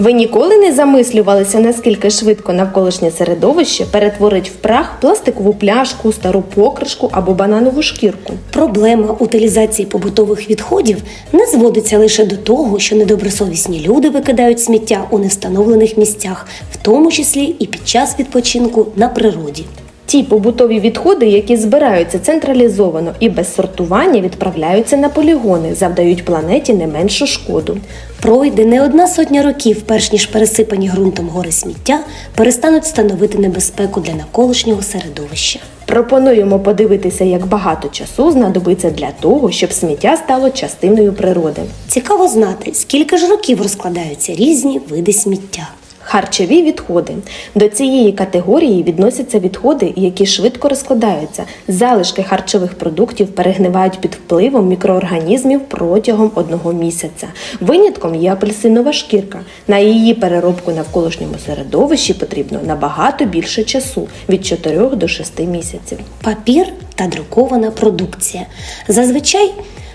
Ви ніколи не замислювалися, наскільки швидко навколишнє середовище перетворить в прах пластикову пляшку, стару покришку або бананову шкірку. Проблема утилізації побутових відходів не зводиться лише до того, що недобросовісні люди викидають сміття у невстановлених місцях, в тому числі і під час відпочинку на природі. Ті побутові відходи, які збираються централізовано і без сортування, відправляються на полігони, завдають планеті не меншу шкоду. Пройде не одна сотня років, перш ніж пересипані ґрунтом гори сміття перестануть становити небезпеку для навколишнього середовища. Пропонуємо подивитися, як багато часу знадобиться для того, щоб сміття стало частиною природи. Цікаво знати, скільки ж років розкладаються різні види сміття. Харчові відходи до цієї категорії відносяться відходи, які швидко розкладаються. Залишки харчових продуктів перегнивають під впливом мікроорганізмів протягом одного місяця. Винятком є апельсинова шкірка. На її переробку навколишньому середовищі потрібно набагато більше часу від 4 до 6 місяців. Папір та друкована продукція. Зазвичай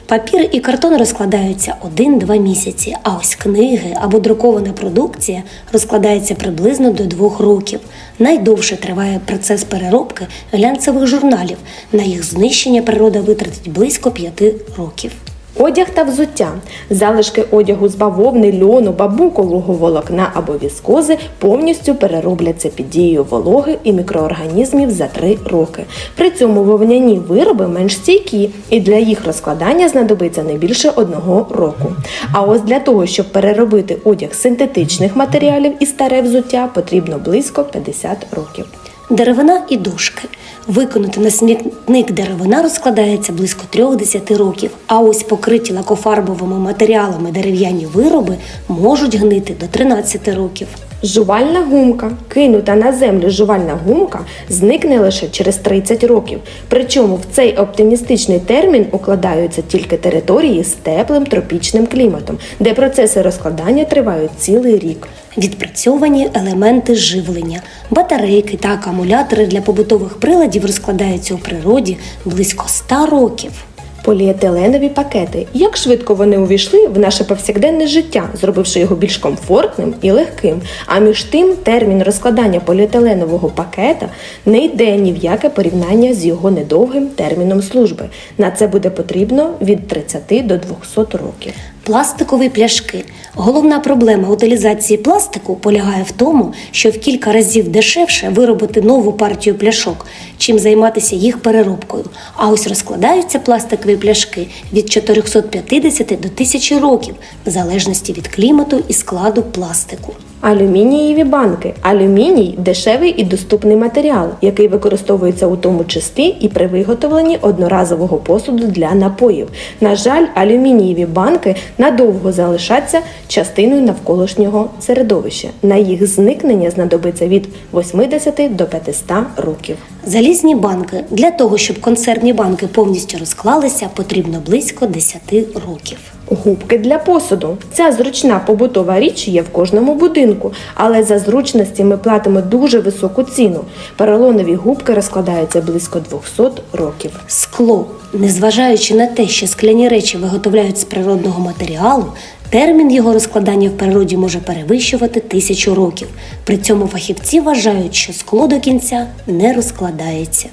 папір і картон розкладаються 1-2 місяці, а ось книги або друкована продукція розкладається приблизно до 2 років. Найдовше триває процес переробки глянцевих журналів. На їх знищення природа витратить близько 5 років. Одяг та взуття. Залишки одягу з бавовни, льону, бабукового волокна або віскози повністю переробляться під дією вологи і мікроорганізмів за 3 роки. При цьому вовняні вироби менш стійкі, і для їх розкладання знадобиться не більше одного року. А ось для того, щоб переробити одяг синтетичних матеріалів і старе взуття, потрібно близько 50 років. Деревина і дошки. Виконати на смітник деревина розкладається близько 3-10 років, а ось покриті лакофарбовими матеріалами дерев'яні вироби можуть гнити до 13 років. Жувальна гумка, кинута на землю жувальна гумка, зникне лише через 30 років. Причому в цей оптимістичний термін укладаються тільки території з теплим тропічним кліматом, де процеси розкладання тривають цілий рік. Відпрацьовані елементи живлення, батарейки та акумулятори для побутових приладів розкладаються у природі близько 100 років. Поліетиленові пакети. Як швидко вони увійшли в наше повсякденне життя, зробивши його більш комфортним і легким. А між тим термін розкладання поліетиленового пакета не йде ні в яке порівняння з його недовгим терміном служби. На це буде потрібно від 30 до 200 років. Пластикові пляшки. Головна проблема утилізації пластику полягає в тому, що в кілька разів дешевше виробити нову партію пляшок, чим займатися їх переробкою. А ось розкладаються пластикові пляшки від 450 до 1000 років, в залежності від клімату і складу пластику. Алюмінієві банки. Алюміній дешевий і доступний матеріал, який використовується у тому числі і при виготовленні одноразового посуду для напоїв. На жаль, алюмінієві банки надовго залишаться частиною навколишнього середовища. На їх зникнення знадобиться від 80 до 500 років. Залізні банки. Для того, щоб консервні банки повністю розклалися, потрібно близько 10 років. Губки для посуду. Ця зручна побутова річ є в кожному будинку, але за зручності ми платимо дуже високу ціну. Поролонові губки розкладаються близько 200 років. Скло, незважаючи на те, що скляні речі виготовляють з природного матеріалу, термін його розкладання в природі може перевищувати тисячу років. При цьому фахівці вважають, що скло до кінця не розкладається.